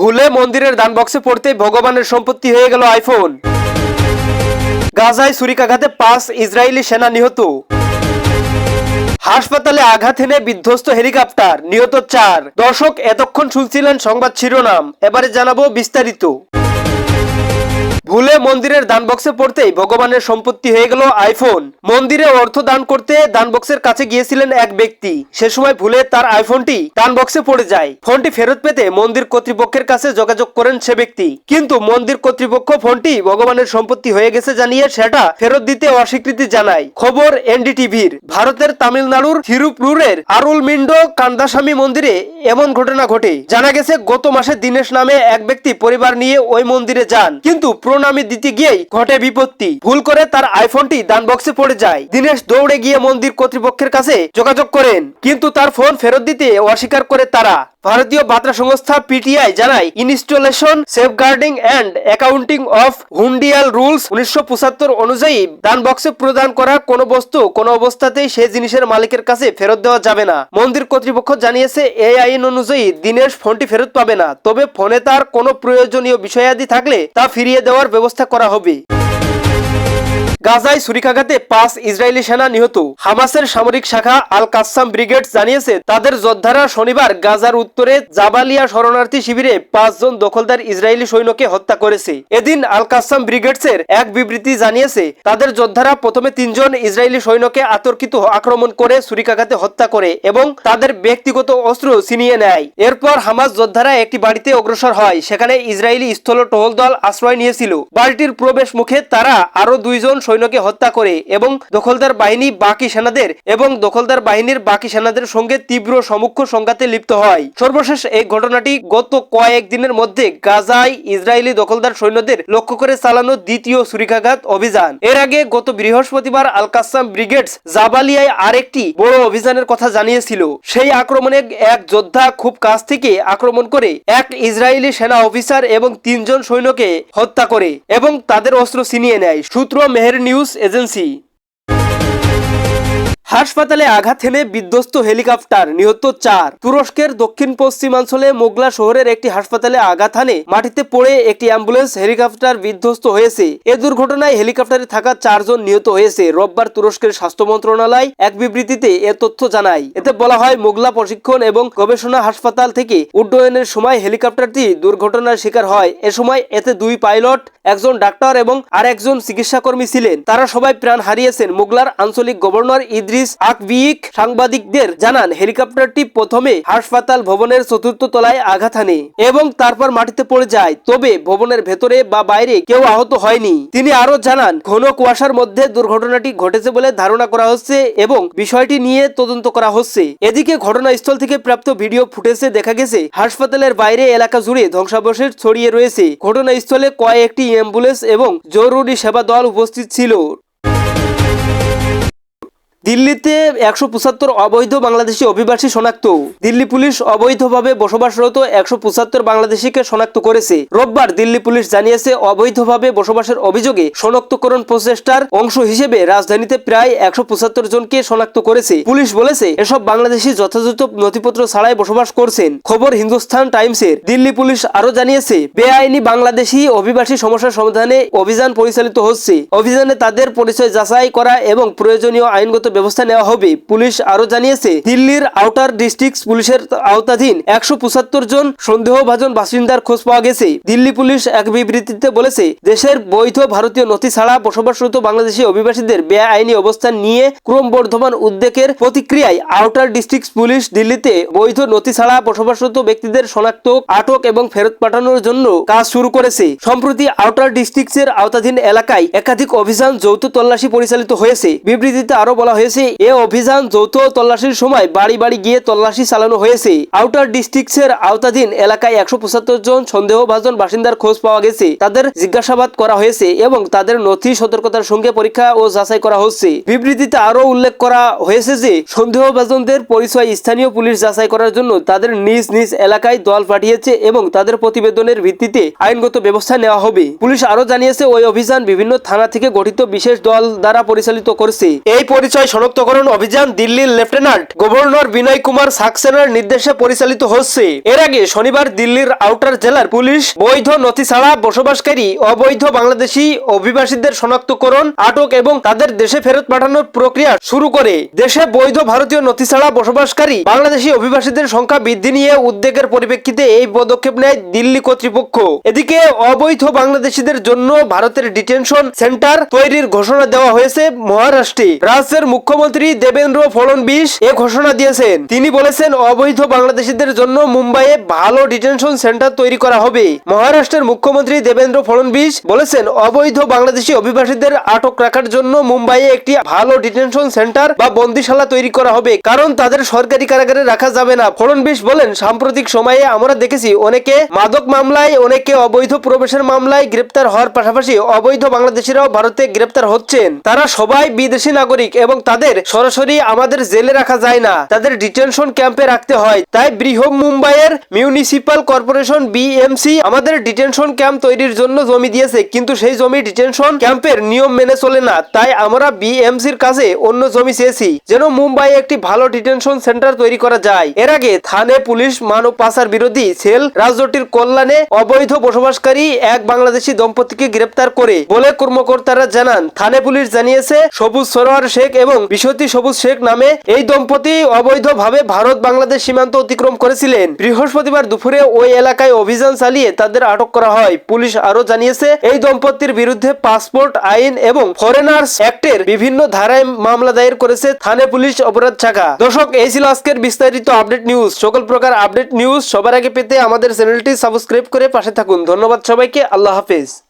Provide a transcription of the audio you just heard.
ভুলে মন্দিরের দান বক্সে পড়তে ভগবানের সম্পত্তি হয়ে গেল আইফোন গাজায় ছুরিকাঘাতে পাঁচ ইসরায়েলি সেনা নিহত। হাসপাতালে আঘাত এনে বিধ্বস্ত হেলিকপ্টার, নিহত চার। দর্শক, এতক্ষণ শুনছিলেন সংবাদ শিরোনাম। এবারে জানাব বিস্তারিত। ভুলে মন্দিরের দান বক্সে পড়তেই ভগবানের সম্পত্তি হয়ে গেল আইফোন। মন্দিরে অর্থ দান করতে দান বক্সের কাছে গিয়েছিলেন এক ব্যক্তি। সে সময় ভুলে তার আইফোনটি দান বক্সে পড়ে যায়। ফোনটি ফেরত পেতে মন্দির কর্তৃপক্ষের কাছে যোগাযোগ করেন সে ব্যক্তি। কিন্তু মন্দির কর্তৃপক্ষ ফোনটি ভগবানের সম্পত্তি হয়ে গেছে জানিয়ে সেটা ফেরত দিতে অস্বীকৃতি জানায়। খবর এনডিটিভির। ভারতের তামিলনাড়ুর থিরুপুরের আরুল মিন্ডো কান্দাস্বামী মন্দিরে এমন ঘটনা ঘটে। জানা গেছে, গত মাসে দিনেশ নামে এক ব্যক্তি পরিবার নিয়ে ওই মন্দিরে যান। কিন্তু প্রণামী দিতে গিয়েই ঘটে বিপত্তি। ভুল করে তার আইফোনটি দান বক্সে পড়ে যায়। দিনেশ দৌড়ে গিয়ে মন্দির কর্তৃপক্ষের কাছে যোগাযোগ করেন, কিন্তু তার ফোন ফেরত দিতে অস্বীকার করে তারা। ভারতীয় বার্তা সংস্থা পিটিআই জানায়, installation, safeguarding and accounting of hundial rules উনিশশো পঁচাত্তর অনুযায়ী দান বক্সে প্রদান করা কোনো বস্তু কোনো অবস্থাতেই সে জিনিসের মালিকের কাছে ফেরত দেওয়া যাবে না। মন্দির কর্তৃপক্ষ জানিয়েছে এই আইন অনুযায়ী দিনেশ ফোনটি ফেরত পাবে না, তবে ফোনে তার কোনো প্রয়োজনীয় বিষয়াদি থাকলে তা ফিরিয়ে দেওয়ার ব্যবস্থা করা হবে। গাজায় ছুরিকাঘাতে পাঁচ ইসরায়েলি সেনা নিহত। হামাসের সামরিক শাখা আল কাসাম ব্রিগেড জানিয়েছে, তাদের যোদ্ধারা শনিবার গাজার উত্তরে জাবালিয়া শরণার্থী শিবিরে পাঁচজন দখলদার ইসরায়েলি সৈন্যকে হত্যা করেছে। এদিন আল কাসাম ব্রিগেডসের এক বিবৃতি জানিয়েছে, তাদের যোদ্ধারা প্রথমে তিনজন ইসরায়েলি সৈন্যকে আতর্কিত আক্রমণ করে ছুরিকাঘাতে হত্যা করে এবং তাদের ব্যক্তিগত অস্ত্র ছিনিয়ে নেয়। এরপর হামাস যোদ্ধারা একটি বাড়িতে অগ্রসর হয়, সেখানে ইসরায়েলি স্থল টহল দল আশ্রয় নিয়েছিল। বাড়িটির প্রবেশ মুখে তারা আরও দুইজন সৈন্যকে হত্যা করে এবং দখলদার বাহিনী বাকি সেনাদের এবং দখলদার বাহিনীর বাকি সেনাদের সঙ্গে তীব্র সমুখ্য সংঘাতে লিপ্ত হয়। সর্বশেষ এই ঘটনাটি গত কয়েক দিনের মধ্যে গাজায় ইসরায়েলি দখলদার সৈন্যদের লক্ষ্য করে চালানো দ্বিতীয় ছুরিকাঘাত অভিযান। এর আগে গত বৃহস্পতিবার আল কাসাম ব্রিগেডস জাবালিয়ায় আরেকটি বড় অভিযানের কথা জানিয়েছিল। সেই আক্রমণে এক যোদ্ধা খুব কাছ থেকে আক্রমণ করে এক ইসরায়েলি সেনা অফিসার এবং তিনজন সৈন্যকে হত্যা করে এবং তাদের অস্ত্র ছিনিয়ে নেয়। সূত্র মেহের নিউজ এজেন্সি হাসপাতালে আঘাত হেনে বিধ্বস্ত হেলিকপ্টার, নিহত চার। তুরস্কের দক্ষিণ পশ্চিমাঞ্চলে মোগলা শহরের একটি হাসপাতালে আঘাত হানে মাটিতে পড়ে একটি অ্যাম্বুলেন্স হেলিকপ্টার বিধ্বস্ত হয়েছে। এ দুর্ঘটনায় হেলিকপ্টারে থাকা চারজন নিহত হয়েছে। রোববার তুরস্কের স্বাস্থ্য মন্ত্রণালয় এক বিবৃতিতে এ তথ্য জানায়। এতে বলা হয়, মোগলা প্রশিক্ষণ এবং গবেষণা হাসপাতাল থেকে উড্ডয়নের সময় হেলিকপ্টারটি দুর্ঘটনার শিকার হয়। এ সময় এতে দুই পাইলট, একজন ডাক্তার এবং আর একজন চিকিৎসাকর্মী ছিলেন। তারা সবাই প্রাণ হারিয়েছেন। মোগলার আঞ্চলিক গভর্নর ইদ্রিস আকবিক সাংবাদিকদের জানান, হেলিকপ্টারটি প্রথমে হাসপাতাল ভবনের চতুর্থ তলায় আঘাত হানে এবং তারপর মাটিতে পড়ে যায়। তবে ভবনের ভেতরে বা বাইরে কেউ আহত হয়নি। তিনি আরও জানান, ঘন কুয়াশার মধ্যে দুর্ঘটনাটি ঘটেছে বলে ধারণা করা হচ্ছে এবং বিষয়টি নিয়ে তদন্ত করা হচ্ছে। এদিকে ঘটনাস্থল থেকে প্রাপ্ত ভিডিও ফুটেজে দেখা গেছে, হাসপাতালের বাইরে এলাকা জুড়ে ধ্বংসাবশেষ ছড়িয়ে রয়েছে। ঘটনাস্থলে কয়েকটি অ্যাম্বুলেন্স এবং জরুরি সেবা দল উপস্থিত ছিল। দিল্লিতে একশো পঁচাত্তর অবৈধ বাংলাদেশি অভিবাসী শনাক্ত। দিল্লি পুলিশ অবৈধভাবে বসবাসরত একশো পঁচাত্তর বাংলাদেশিকে শনাক্ত করেছে। রোববার দিল্লি পুলিশ জানিয়েছে, অবৈধভাবে বসবাসের অভিযোগে শনাক্তকরণ প্রচেষ্টার অংশ হিসেবে রাজধানীতে প্রায় একশো পঁচাত্তর জনকে শনাক্ত করেছে। পুলিশ বলেছে, এসব বাংলাদেশি যথাযথ নথিপত্র ছাড়াই বসবাস করছেন, খবর হিন্দুস্তান টাইমসের। দিল্লি পুলিশ আরও জানিয়েছে, বেআইনি বাংলাদেশি অভিবাসী সমস্যার সমাধানে অভিযান পরিচালিত হচ্ছে। অভিযানে তাদের পরিচয় যাচাই করা এবং প্রয়োজনীয় আইনগত ব্যবস্থা নেওয়া হবে। পুলিশ আরও জানিয়েছে, দিল্লির আউটার ডিস্ট্রিক্ট পুলিশের আওতাধীন একশো পঁচাত্তর জন সন্দেহভাজন বাসিন্দার খোঁজ পাওয়া গেছে। দিল্লি পুলিশ এক বিবৃতিতে বলেছে, দেশের বৈধ ভারতীয় নথি ছাড়া বসবাসরত বাংলাদেশি অভিবাসীদের বেআইনি অবস্থান নিয়ে ক্রমবর্ধমান উদ্বেগের প্রতিক্রিয়ায় আউটার ডিস্ট্রিক্ট পুলিশ দিল্লিতে বৈধ নথি ছাড়া বসবাসরত ব্যক্তিদের শনাক্ত, আটক এবং ফেরত পাঠানোর জন্য কাজ শুরু করেছে। সম্প্রতি আউটার ডিস্ট্রিক্টের আওতাধীন এলাকায় একাধিক অভিযান যৌথ তল্লাশি পরিচালিত হয়েছে। বিবৃতিতে আরও বলা হয়েছে। এ অভিযান যৌথ তল্লাশির সময় বাড়ি বাড়ি গিয়ে তল্লাশি চালানো হয়েছে। আউটার ডিস্ট্রিক্টের আওতাধীন এলাকায় একশো পঁচাত্তর জন সন্দেহভাজন বাসিন্দার খোঁজ পাওয়া গেছে। তাদের জিজ্ঞাসাবাদ করা হয়েছে এবং তাদের নথি সতর্কতার সঙ্গে পরীক্ষা ও যাচাই করা হচ্ছে। বিবৃতিতে আরও উল্লেখ করা হয়েছে যে, সন্দেহভাজনদের পরিচয় স্থানীয় পুলিশ যাচাই করার জন্য তাদের নিজ নিজ এলাকায় দল পাঠিয়েছে এবং তাদের প্রতিবেদনের ভিত্তিতে আইনগত ব্যবস্থা নেওয়া হবে। পুলিশ আরও জানিয়েছে, ওই অভিযান বিভিন্ন থানা থেকে গঠিত বিশেষ দল দ্বারা পরিচালিত করছে। এই পরিচয় শনাক্তকরণ অভিযান দিল্লির লেফটেন্যান্ট গভর্নর বিনয় কুমার সাক্সেনার নির্দেশে পরিচালিত হচ্ছে। এর আগে শনিবার দিল্লির আউটার জেলার পুলিশ বৈধ নথি ছাড়া বসবাসকারী, অবৈধ বাংলাদেশি অভিবাসীদের শনাক্তকরণ, আটক এবং তাদের দেশে ফেরত পাঠানোর প্রক্রিয়া শুরু করে। দেশে বৈধ ভারতীয় নথি ছাড়া বসবাসকারী, বাংলাদেশি অভিবাসীদের সংখ্যা বৃদ্ধি নিয়ে উদ্বেগের পরিপ্রেক্ষিতে এই পদক্ষেপ নেয় দিল্লি কর্তৃপক্ষ। এদিকে অবৈধ বাংলাদেশিদের জন্য ভারতের ডিটেনশন সেন্টার তৈরির ঘোষণা দেওয়া হয়েছে মহারাষ্ট্রে। রাজ্যের মুখ্যমন্ত্রী দেবেন্দ্র ফডনবিস এ ঘোষণা দিয়েছেন। তিনি বলেছেন, অবৈধ বাংলাদেশিদের জন্য মুম্বাইয়ে ভালো ডিটেনশন সেন্টার তৈরি করা হবে। মহারাষ্ট্রের মুখ্যমন্ত্রী দেবেন্দ্র ফডনবিস বলেছেন, অবৈধ বাংলাদেশি অভিবাসীদের আটক রাখার জন্য মুম্বাইয়ে একটি ভালো ডিটেনশন সেন্টার বা বন্দিশালা তৈরি করা হবে, কারণ তাদের সরকারি কারাগারে রাখা যাবে না। ফডনবিস বলেন, সাম্প্রতিক সময়ে আমরা দেখেছি অনেকে মাদক মামলায়, অনেকে অবৈধ প্রবেশের মামলায় গ্রেপ্তার হওয়ার পাশাপাশি অবৈধ বাংলাদেশিরাও ভারতে গ্রেপ্তার হচ্ছেন। তারা সবাই বিদেশি নাগরিক এবং তাদের সরাসরি আমাদের জেলে রাখা যায় না। তাদের ডিটেনশন ক্যাম্পে রাখতে হয়। তাই বৃহৎ মুম্বাইয়ের মিউনিসিপাল কর্পোরেশন বিএমসি আমাদের ডিটেনশন ক্যাম্প তৈরির জন্য জমি দিয়েছে। কিন্তু সেই জমি ডিটেনশন ক্যাম্পের নিয়ম মেনে চলে না। তাই আমরা বিএমসির কাছে অন্য জমি চেয়েছি, যেন মুম্বাই একটি ভালো ডিটেনশন সেন্টার তৈরি করা যায়। এর আগে থানে পুলিশ মানব পাচার বিরোধী সেল রাজ্যটির কল্যাণে অবৈধ বসবাসকারী এক বাংলাদেশি দম্পতিকে গ্রেপ্তার করে বলে কর্মকর্তারা জানান। থানে পুলিশ জানিয়েছে, সবুজ সরোয়ার শেখ এবং বিশতি সবুজ শেখ নামে এই দম্পতি অবৈধভাবে ভারত বাংলাদেশ সীমান্ত অতিক্রম করেছিলেন। বৃহস্পতিবার দুপুরে ওই এলাকায় অভিযান চালিয়ে তাদের আটক করা হয়। পুলিশ আরও জানিয়েছে, এই দম্পতির বিরুদ্ধে পাসপোর্ট আইন এবং ফরেনার্স অ্যাক্টের বিভিন্ন ধারায় মামলা দায়ের করেছে থানে পুলিশ অপরাধ শাখা। দর্শক, এই ছিল আজকের বিস্তারিত আপডেট নিউজ। সকল প্রকার আপডেট নিউজ সবার আগে পেতে আমাদের চ্যানেলটি সাবস্ক্রাইব করে পাশে থাকুন। ধন্যবাদ সবাইকে। আল্লাহ হাফেজ।